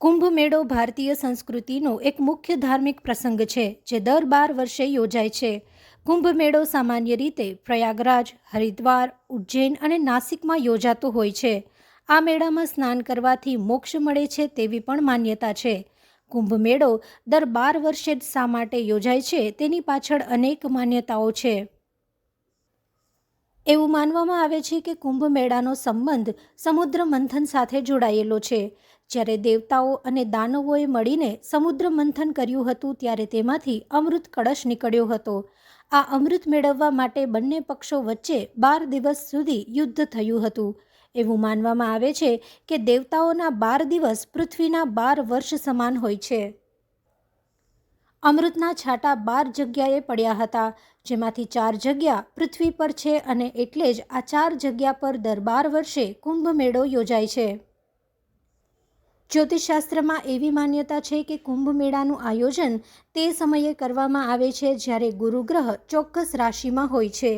કુંભ મેળો ભારતીય સંસ્કૃતિનો એક મુખ્ય ધાર્મિક પ્રસંગ છે, જે દર બાર વર્ષે યોજાય છે. કુંભ મેળો સામાન્ય રીતે પ્રયાગરાજ, હરિદ્વાર, ઉજ્જૈન અને નાસિકમાં યોજાતો હોય છે. આ મેળામાં સ્નાન કરવાથી મોક્ષ મળે છે તેવી પણ માન્યતા છે. કુંભ મેળો દર બાર વર્ષે શા માટે યોજાય છે તેની પાછળ અનેક માન્યતાઓ છે. એવું માનવામાં આવે છે કે કુંભ મેળાનો સંબંધ સમુદ્ર મંથન સાથે જોડાયેલો છે. જ્યારે દેવતાઓ અને દાનવોએ મળીને સમુદ્ર મંથન કર્યું હતું ત્યારે તેમાંથી અમૃત કળશ નીકળ્યો હતો. આ અમૃત મેળવવા માટે બંને પક્ષો વચ્ચે બાર દિવસ સુધી યુદ્ધ થયું હતું. એવું માનવામાં આવે છે કે દેવતાઓના બાર દિવસ પૃથ્વીના બાર વર્ષ સમાન હોય છે. અમૃતના છાંટા બાર જગ્યાએ પડ્યા હતા, જેમાંથી ચાર જગ્યા પૃથ્વી પર છે અને એટલે જ આ ચાર જગ્યા પર દર બાર વર્ષે કુંભ મેળો યોજાય છે. જ્યોતિષશાસ્ત્રમાં એવી માન્યતા છે કે કુંભ મેળાનું આયોજન તે સમયે કરવામાં આવે છે જ્યારે ગુરુગ્રહ ચોક્કસ રાશિમાં હોય છે.